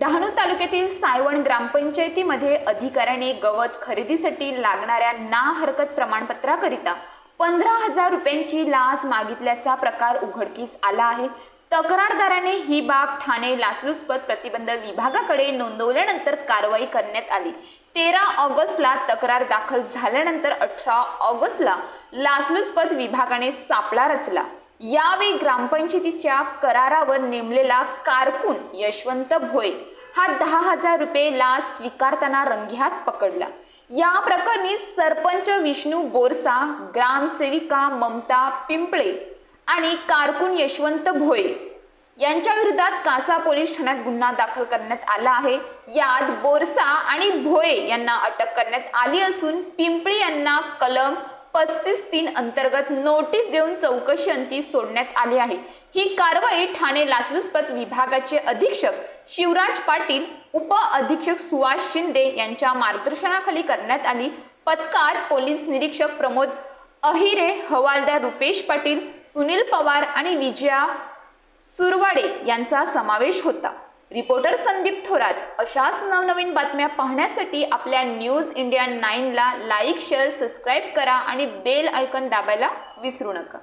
डहाणू तालुक्यातील सायवण ग्रामपंचायतीमध्ये अधिकाऱ्याने गवत खरेदीसाठी लागणाऱ्या ना हरकत प्रमाणपत्राकरिता पंधरा हजार रुपयांची लाच मागितल्याचा प्रकार उघडकीस आला आहे. तक्रारदाराने ही बाब ठाणे लाचलुचपत प्रतिबंध विभागाकडे नोंदवल्यानंतर कारवाई करण्यात आली. तेरा ऑगस्टला तक्रार दाखल झाल्यानंतर अठरा ऑगस्टला लाचलुचपत विभागाने सापळा रचला. यावेळी ग्रामपंचायतीच्या करारावर नेमलेला कारकून यशवंत भोय हा दहा हजार रुपये लाच स्वीकारताना रंगेहात पकडला. या प्रकरणी सरपंच विष्णू बोरसा ग्रामसेविका ममता पिंपळे आणि कारकून यशवंत भोये यांच्या विरोधात कासा पोलीस ठाण्यात गुन्हा दाखल करण्यात आला आहे. यात बोरसा आणि भोये यांना अटक करण्यात आली असून पिंपळी यांना कलम पस्तीस तीन अंतर्गत नोटीस देऊन चौकशी अंती सोडण्यात आली आहे. ही कारवाई ठाणे लाचलुचपत विभागाचे अधीक्षक शिवराज पाटील उप अधीक्षक सुहास शिंदे यांच्या मार्गदर्शनाखाली करण्यात आली. पथकार पोलीस निरीक्षक प्रमोद अहिरे हवालदार रुपेश पाटील सुनील पवार आणि विजया सुरवाडे यांचा समावेश होता. रिपोर्टर संदीप थोरात अशाच नवनवीन बातम्या पाहण्यासाठी आपल्या न्यूज इंडिया नाईनला लाईक शेअर सबस्क्राईब करा आणि बेल आयकॉन दाबायला विसरू नका.